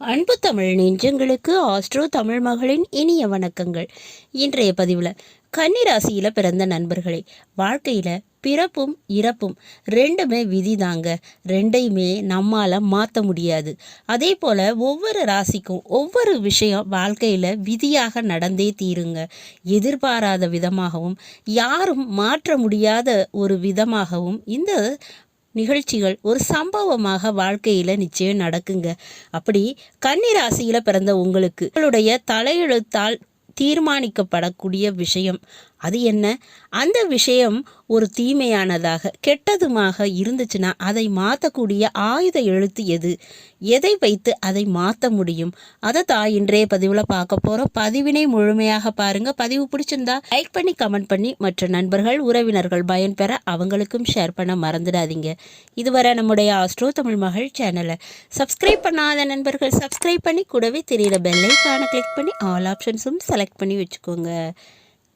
அன்பு தமிழ் நெஞ்சங்களுக்கு ஆஸ்ட்ரோ தமிழ் மகளின் இனிய வணக்கங்கள். இன்றைய பதிவில் கன்னிராசியில் பிறந்த நண்பர்களே வாழ்க்கையில் பிறப்பும் இறப்பும் ரெண்டுமே விதி தாங்க. ரெண்டையுமே நம்மால் மாற்ற முடியாது. அதே போல் ஒவ்வொரு ராசிக்கும் ஒவ்வொரு விஷயம் வாழ்க்கையில் விதியாக நடந்தே தீருங்க. எதிர்பாராத விதமாகவும் யாரும் மாற்ற முடியாத ஒரு விதமாகவும் இந்த நிகழ்ச்சிகள் ஒரு சம்பவமாக வாழ்க்கையில் நிச்சயம் நடக்குங்க. அப்படி கன்னிராசியில் பிறந்த உங்களுக்கு உங்களுடைய தலையெழுத்தால் தீர்மானிக்கப்படக்கூடிய விஷயம். அது என்ன? அந்த விஷயம் ஒரு தீமையானதாக கெட்டதுமாக இருந்துச்சுன்னா அதை மாற்றக்கூடிய ஆயுத எழுத்து எது? எதை வைத்து அதை மாற்ற முடியும்? அதை தான் இன்றைய பதிவில் பார்க்க போகிறோம் பதிவினை முழுமையாக பாருங்கள் பதிவு பிடிச்சிருந்தா லைக் பண்ணி கமெண்ட் பண்ணி மற்ற நண்பர்கள் உறவினர்கள் பயன்பெற அவங்களுக்கும் ஷேர் பண்ண மறந்துடாதீங்க. இதுவரை நம்முடைய ஆஸ்ட்ரோ தமிழ் மகள் சேனலை சப்ஸ்கிரைப் பண்ணாத நண்பர்கள் சப்ஸ்கிரைப் பண்ணி கூடவே தெரியிற பெல்லைக்கான கிளிக் பண்ணி ஆல் ஆப்ஷன்ஸும் செலக்ட் பண்ணி வச்சுக்கோங்க.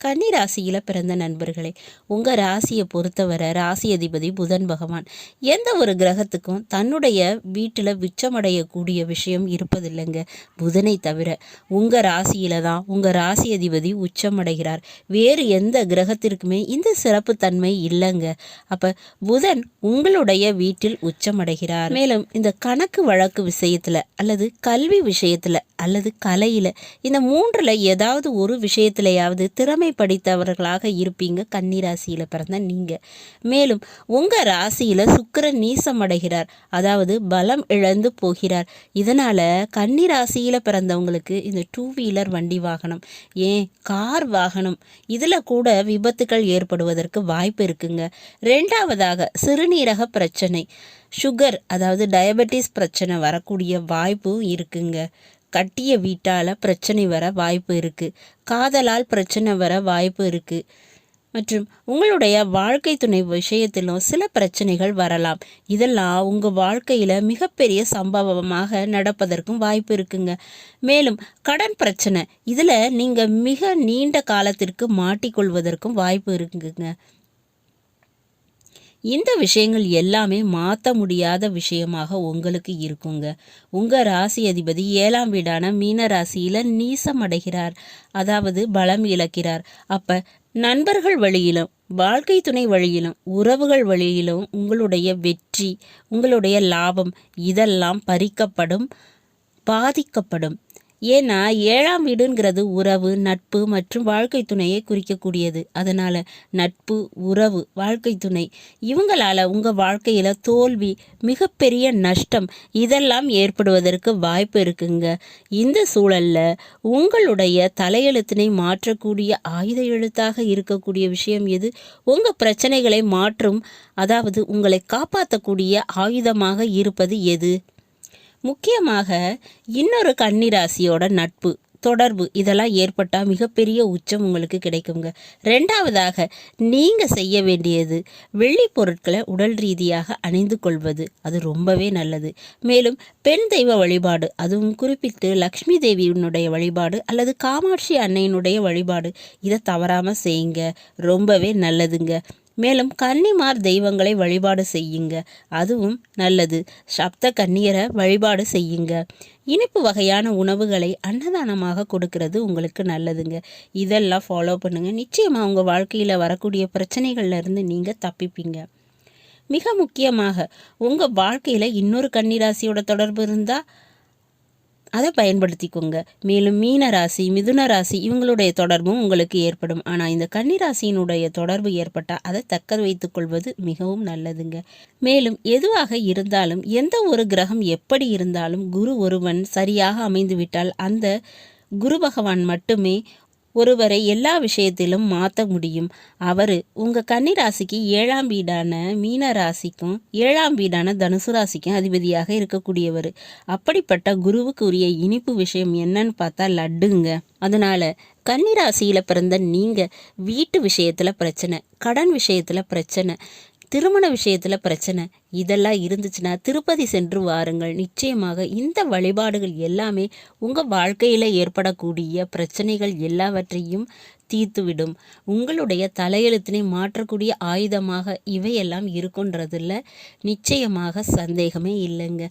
கன்னி ராசியில் பிறந்த நண்பர்களே உங்கள் ராசியை பொறுத்தவரை ராசி அதிபதி புதன் பகவான். எந்த ஒரு கிரகத்துக்கும் தன்னுடைய வீட்டில் விச்சமடையக்கூடிய விஷயம் இருப்பதில்லைங்க. புதனை தவிர உங்கள் ராசியில் தான் உங்கள் ராசி அதிபதி உச்சமடைகிறார். வேறு எந்த கிரகத்திற்குமே இந்த சிறப்பு தன்மை இல்லைங்க. அப்போ புதன் உங்களுடைய வீட்டில் உச்சமடைகிறார். மேலும் இந்த கணக்கு வழக்கு விஷயத்தில் அல்லது கல்வி விஷயத்தில் அல்லது கலையில் இந்த மூன்றில் ஏதாவது ஒரு விஷயத்திலையாவது திறமை படித்தவர்களாக இருப்பீங்க. கன்னிராசியில் பிறந்த நீங்கள் மேலும் உங்கள் ராசியில் சுக்கரன் நீசம் அடைகிறார். அதாவது பலம் இழந்து போகிறார். இதனால் கன்னிராசியில் பிறந்தவங்களுக்கு இந்த டூ வீலர் வண்டி வாகனம் ஏன் கார் வாகனம் இதில் கூட விபத்துகள் ஏற்படுவதற்கு வாய்ப்பு இருக்குங்க. ரெண்டாவதாக சிறுநீரக பிரச்சனை. சுகர் அதாவது டயபெட்டிஸ் பிரச்சனை வரக்கூடிய வாய்ப்பும் இருக்குங்க. கட்டிய வீட்டால் பிரச்சனை வர வாய்ப்பு இருக்குது காதலால் பிரச்சனை வர வாய்ப்பு இருக்குது மற்றும் உங்களுடைய வாழ்க்கை துணை விஷயத்திலும் சில பிரச்சனைகள் வரலாம். இதெல்லாம் உங்கள் வாழ்க்கையில் மிகப்பெரிய சம்பவமாக நடப்பதற்கும் வாய்ப்பு இருக்குங்க. மேலும் கடன் பிரச்சனை இதில் நீங்கள் மிக நீண்ட காலத்திற்கு மாட்டிக்கொள்வதற்கும் வாய்ப்பு இருக்குங்க. இந்த விஷயங்கள் எல்லாமே மாற்ற முடியாத விஷயமாக உங்களுக்கு இருக்குங்க. உங்கள் ராசி அதிபதி ஏழாம் வீடான மீன ராசியில் நீசம் அடைகிறார். அதாவது பலம் இழக்கிறார். அப்போ நண்பர்கள் வழியிலும் வாழ்க்கை துணை வழியிலும் உறவுகள் வழியிலும் உங்களுடைய வெற்றி உங்களுடைய லாபம் இதெல்லாம் பறிக்கப்படும் பாதிக்கப்படும். ஏன்னா ஏழாம் வீடுங்கிறது உறவு நட்பு மற்றும் வாழ்க்கை துணையை குறிக்கக்கூடியது. அதனால் நட்பு உறவு வாழ்க்கை துணை. இவங்களால் உங்கள் வாழ்க்கையில் தோல்வி மிகப்பெரிய நஷ்டம் இதெல்லாம் ஏற்படுவதற்கு வாய்ப்பு இருக்குங்க. இந்த சூழலில் உங்களுடைய தலையெழுத்தினை மாற்றக்கூடிய ஆயுத எழுத்தாக இருக்கக்கூடிய விஷயம் எது? உங்கள் பிரச்சனைகளை மாற்றும் அதாவது உங்களை காப்பாற்றக்கூடிய ஆயுதமாக இருப்பது எது? முக்கியமாக இன்னொரு கன்னிராசியோட நட்பு தொடர்பு. இதெல்லாம் ஏற்பட்டால் மிகப்பெரிய உச்சம் உங்களுக்கு கிடைக்குங்க. ரெண்டாவதாக நீங்கள் செய்ய வேண்டியது வெள்ளி பொருட்களை உடல் ரீதியாக அணிந்து கொள்வது. அது ரொம்பவே நல்லது. மேலும் பெண் தெய்வ வழிபாடு அதுவும் குறிப்பிட்டு லக்ஷ்மி தேவியினுடைய வழிபாடு அல்லது காமாட்சி அன்னையினுடைய வழிபாடு இதை தவறாமல் செய்யுங்க. ரொம்பவே நல்லதுங்க. மேலும் கன்னிமார் தெய்வங்களை வழிபாடு செய்யுங்க. அதுவும் நல்லது. சப்த கன்னியரை வழிபாடு செய்யுங்க. இனிப்பு வகையான உணவுகளை அன்னதானமாக கொடுக்கறது உங்களுக்கு நல்லதுங்க. இதெல்லாம் ஃபாலோ பண்ணுங்கள் நிச்சயமாக உங்கள் வாழ்க்கையில் வரக்கூடிய பிரச்சனைகள்லேருந்து நீங்கள் தப்பிப்பீங்க. மிக முக்கியமாக உங்கள் வாழ்க்கையில் இன்னொரு கன்னிராசியோட தொடர்பு இருந்தால் அதை பயன்படுத்திக்கோங்க. மேலும் மீன ராசி மிதுன ராசி இவங்களுடைய தொடர்பும் உங்களுக்கு ஏற்படும். ஆனால் இந்த கன்னிராசியினுடைய தொடர்பு ஏற்பட்டால் அதை தக்க வைத்துக் கொள்வது மிகவும் நல்லதுங்க. மேலும் எதுவாக இருந்தாலும் எந்த ஒரு கிரகம் எப்படி இருந்தாலும் குரு ஒருவன் சரியாக அமைந்துவிட்டால் அந்த குரு பகவான் மட்டுமே ஒருவரை எல்லா விஷயத்திலும் மாற்ற முடியும். அவர் உங்கள் கன்னி ராசிக்கு ஏழாம் வீடான மீன ராசிக்கும் ஏழாம் வீடான தனுசு ராசிக்கும் அதிபதியாக இருக்கக்கூடியவர். அப்படிப்பட்ட குருவுக்கு உரிய இனிப்பு விஷயம் என்னன்னு பார்த்தா லட்டுங்க. அதனால் கன்னிராசியில் பிறந்த நீங்கள் வீட்டு விஷயத்தில் பிரச்சனை கடன் விஷயத்தில் பிரச்சனை திருமண விஷயத்தில் பிரச்சனை இதெல்லாம் இருந்துச்சுன்னா திருப்பதி சென்று வாருங்கள். நிச்சயமாக இந்த வழிபாடுகள் எல்லாமே உங்கள் வாழ்க்கையில் ஏற்படக்கூடிய பிரச்சனைகள் எல்லாவற்றையும் தீர்த்துவிடும். உங்களுடைய தலையெழுத்தினை மாற்றக்கூடிய ஆயுதமாக இவையெல்லாம் இருக்குன்றதில் நிச்சயமாக சந்தேகமே இல்லைங்க.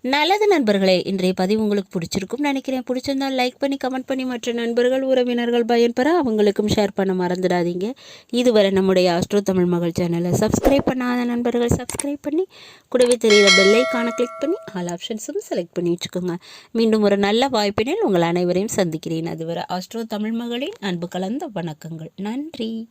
நல்லது நண்பர்களே இன்றைய பதிவு உங்களுக்கு பிடிச்சிருக்கும் நினைக்கிறேன். பிடிச்சிருந்தா லைக் பண்ணி கமெண்ட் பண்ணி மற்ற நண்பர்கள் உறவினர்கள் பயன்பெற அவங்களுக்கும் ஷேர் பண்ண மறந்துடாதீங்க. இதுவரை நம்முடைய ஆஸ்ட்ரோ தமிழ் மகள் சேனலை சப்ஸ்கிரைப் பண்ணாத நண்பர்கள் சப்ஸ்கிரைப் பண்ணி கூடவே தெரிகிற பெல்லைக்கான கிளிக் பண்ணி ஆல் ஆப்ஷன்ஸும் செலக்ட் பண்ணி வச்சுக்கோங்க. மீண்டும் ஒரு நல்ல வாய்ப்பினில் உங்கள் அனைவரையும் சந்திக்கிறேன். அதுவரை ஆஸ்ட்ரோ தமிழ் மகளின் அன்பு கலந்த வணக்கங்கள். நன்றி.